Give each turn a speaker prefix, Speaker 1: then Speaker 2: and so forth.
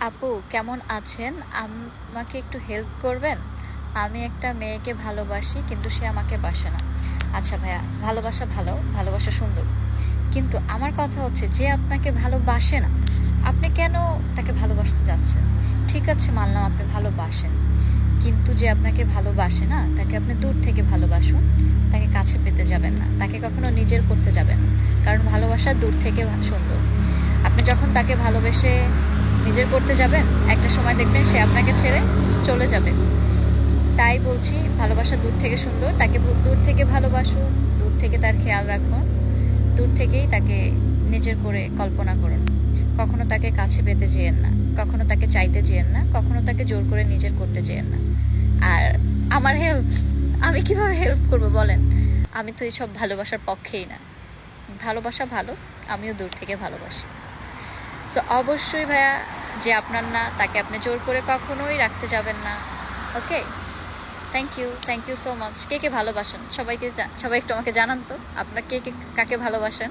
Speaker 1: আপু, কেমন আছেন? আমাকে একটু হেল্প করবেন? আমি একটা মেয়েকে ভালোবাসি, কিন্তু সে আমাকে বাসে না। আচ্ছা ভাইয়া, ভালোবাসা ভালো, ভালোবাসা সুন্দর। কিন্তু আমার কথা হচ্ছে যে আপনাকে ভালোবাসে না, আপনি কেন তাকে ভালোবাসতে যাচ্ছেন? ঠিক আছে, মানলাম আপনি ভালোবাসেন। কিন্তু যে আপনাকে ভালোবাসে না, তাকে আপনি দূর থেকে ভালোবাসুন। তাকে কাছে পেতে যাবেন না, তাকে কখনো নিজের করতে যাবেন না। কারণ ভালোবাসা দূর থেকে সুন্দর। আপনি যখন তাকে ভালোবেসে নিজের করতে যাবেন, একটা সময় দেখবেন সে আপনাকে ছেড়ে চলে যাবে। তাই বলছি, ভালোবাসা দূর থেকে সুন্দর, তাকে দূর থেকে ভালোবাসুন দূর থেকে তার খেয়াল রাখুন দূর থেকেই তাকে নিজের করে কল্পনা করুন। কখনো তাকে কাছে পেতে যেয়েন না, কখনো তাকে চাইতে যেয়েন না, কখনো তাকে জোর করে নিজের করতে যেয়েন না। আর আমার হেল্প আমি কীভাবে হেল্প করব বলেন? আমি তো এইসব ভালোবাসার পক্ষেই না। ভালোবাসা ভালো, আমিও দূর থেকে ভালোবাসি। সো অবশ্যই ভাইয়া, যে আপনার না, তাকে আপনি জোর করে কখনোই রাখতে যাবেন না। Okay thank you thank you so much কে কে ভালোবাসেন? সবাইকে সবাই একটু আমাকে জানান তো, আপনার কে কে, কাকে ভালোবাসেন?